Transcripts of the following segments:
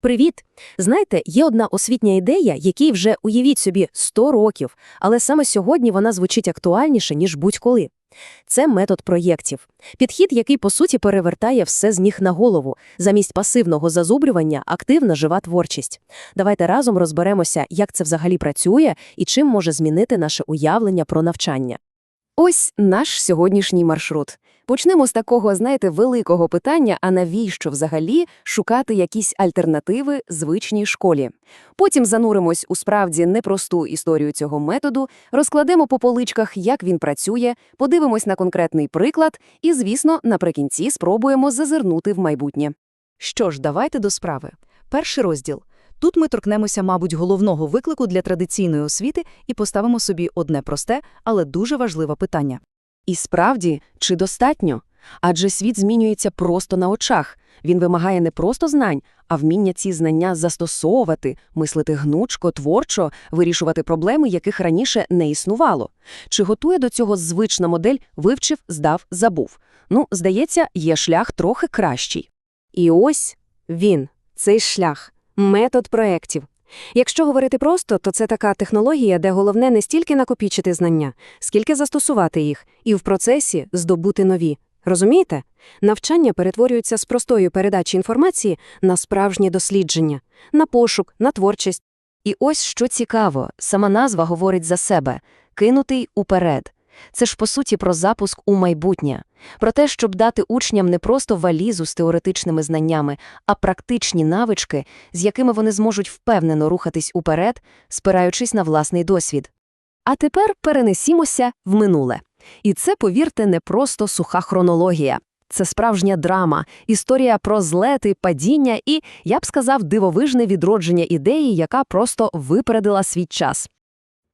Привіт! Знаєте, є одна освітня ідея, якій вже, уявіть собі, 100 років, але саме сьогодні вона звучить актуальніше, ніж будь-коли. Це метод проєктів. Підхід, який, по суті, перевертає все з ніг на голову. Замість пасивного зазубрювання – активна жива творчість. Давайте разом розберемося, як це взагалі працює і чим може змінити наше уявлення про навчання. Ось наш сьогоднішній маршрут. Почнемо з такого, знаєте, великого питання, а навіщо взагалі шукати якісь альтернативи звичній школі? Потім зануримось у справді непросту історію цього методу, розкладемо по поличках, як він працює, подивимось на конкретний приклад і, звісно, наприкінці спробуємо зазирнути в майбутнє. Що ж, давайте до справи. Перший розділ. Тут ми торкнемося, мабуть, головного виклику для традиційної освіти і поставимо собі одне просте, але дуже важливе питання. І справді, чи достатньо? Адже світ змінюється просто на очах. Він вимагає не просто знань, а вміння ці знання застосовувати, мислити гнучко, творчо, вирішувати проблеми, яких раніше не існувало. Чи готує до цього звична модель «вивчив, здав, забув»? Ну, здається, є шлях трохи кращий. І ось він, цей шлях, метод проєктів. Якщо говорити просто, то це така технологія, де головне не стільки накопічити знання, скільки застосувати їх, і в процесі здобути нові. Розумієте? Навчання перетворюється з простої передачі інформації на справжнє дослідження, на пошук, на творчість. І ось що цікаво, сама назва говорить за себе – «кинутий уперед». Це ж, по суті, про запуск у майбутнє. Про те, щоб дати учням не просто валізу з теоретичними знаннями, а практичні навички, з якими вони зможуть впевнено рухатись уперед, спираючись на власний досвід. А тепер перенесімося в минуле. І це, повірте, не просто суха хронологія. Це справжня драма, історія про злети, падіння і, я б сказав, дивовижне відродження ідеї, яка просто випередила свій час.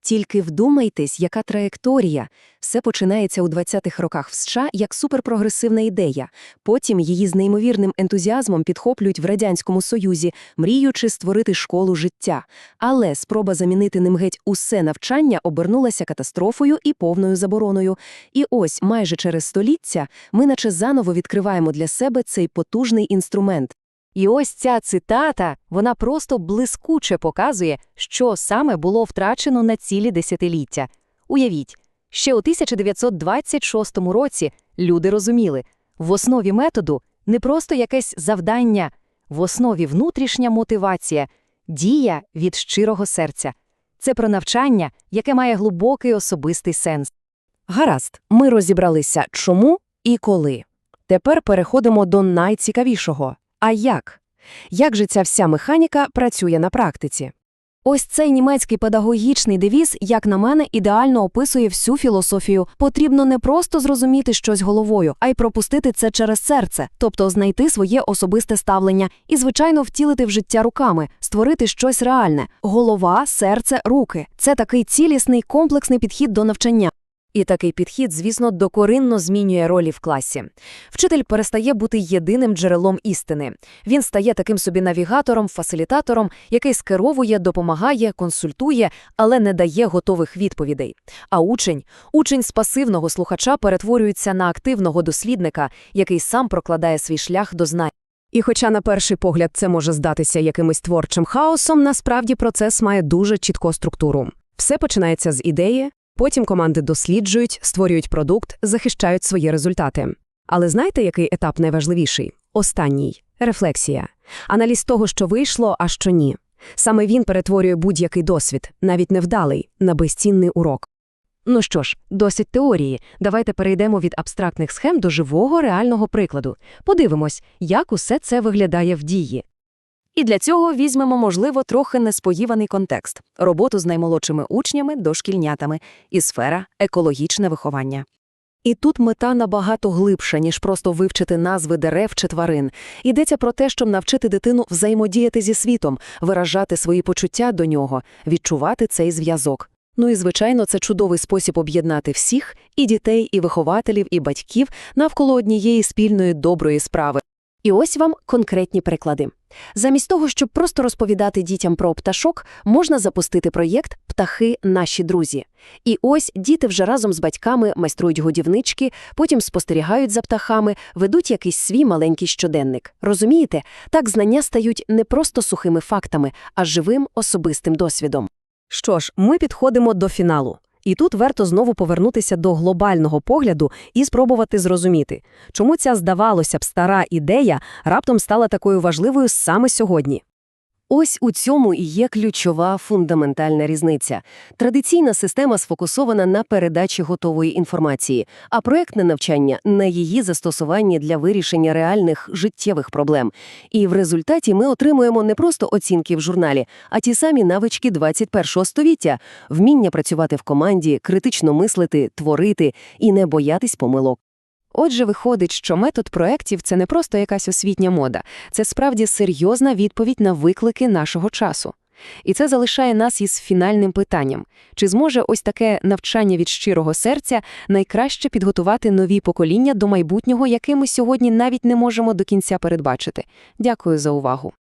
Тільки вдумайтесь, яка траєкторія. Все починається у 20-х роках в США як суперпрогресивна ідея. Потім її з неймовірним ентузіазмом підхоплюють в Радянському Союзі, мріючи створити школу життя. Але спроба замінити ним геть усе навчання обернулася катастрофою і повною забороною. І ось майже через століття ми наче заново відкриваємо для себе цей потужний інструмент. І ось ця цитата, вона просто блискуче показує, що саме було втрачено на цілі десятиліття. Уявіть, ще у 1926 році люди розуміли, в основі методу не просто якесь завдання, в основі внутрішня мотивація, дія від щирого серця. Це про навчання, яке має глибокий особистий сенс. Гаразд, ми розібралися чому і коли. Тепер переходимо до найцікавішого. А як? Як же ця вся механіка працює на практиці? Ось цей німецький педагогічний девіз, як на мене, ідеально описує всю філософію. Потрібно не просто зрозуміти щось головою, а й пропустити це через серце, тобто знайти своє особисте ставлення і, звичайно, втілити в життя руками, створити щось реальне. Голова, серце, руки це такий цілісний комплексний підхід до навчання. І такий підхід, звісно, докоринно змінює ролі в класі. Вчитель перестає бути єдиним джерелом істини. Він стає таким собі навігатором, фасилітатором, який скеровує, допомагає, консультує, але не дає готових відповідей. А учень, учень з пасивного слухача перетворюється на активного дослідника, який сам прокладає свій шлях до знань. І хоча на перший погляд це може здатися якимось творчим хаосом, насправді процес має дуже чітку структуру. Все починається з ідеї, Потім команди досліджують, створюють продукт, захищають свої результати. Але знаєте, який етап найважливіший? Останній рефлексія. Аналіз того, що вийшло, а що ні. Саме він перетворює будь-який досвід, навіть невдалий, на безцінний урок. Ну що ж, досить теорії. Давайте перейдемо від абстрактних схем до живого реального прикладу. Подивимось, як усе це виглядає в дії. І для цього візьмемо, можливо, трохи несподіваний контекст роботу з наймолодшими учнями, дошкільнятами і сфера екологічне виховання. І тут мета набагато глибша, ніж просто вивчити назви дерев чи тварин. Йдеться про те, щоб навчити дитину взаємодіяти зі світом, виражати свої почуття до нього, відчувати цей зв'язок. Ну і, звичайно, це чудовий спосіб об'єднати всіх і дітей, і вихователів, і батьків навколо однієї спільної доброї справи. І ось вам конкретні приклади. Замість того, щоб просто розповідати дітям про пташок, можна запустити проєкт «Птахи – наші друзі». І ось діти вже разом з батьками майструють годівнички, потім спостерігають за птахами, ведуть якийсь свій маленький щоденник. Розумієте? Так знання стають не просто сухими фактами, а живим особистим досвідом. Що ж, ми підходимо до фіналу. І тут варто знову повернутися до глобального погляду і спробувати зрозуміти, чому ця, здавалося б, стара ідея раптом стала такою важливою саме сьогодні. Ось у цьому і є ключова фундаментальна різниця. Традиційна система сфокусована на передачі готової інформації, а проектне навчання – на її застосуванні для вирішення реальних життєвих проблем. І в результаті ми отримуємо не просто оцінки в журналі, а ті самі навички 21-го століття – вміння працювати в команді, критично мислити, творити і не боятись помилок. Отже, виходить, що метод проєктів – це не просто якась освітня мода, це справді серйозна відповідь на виклики нашого часу. І це залишає нас із фінальним питанням. Чи зможе ось таке навчання від щирого серця найкраще підготувати нові покоління до майбутнього, яке ми сьогодні навіть не можемо до кінця передбачити? Дякую за увагу.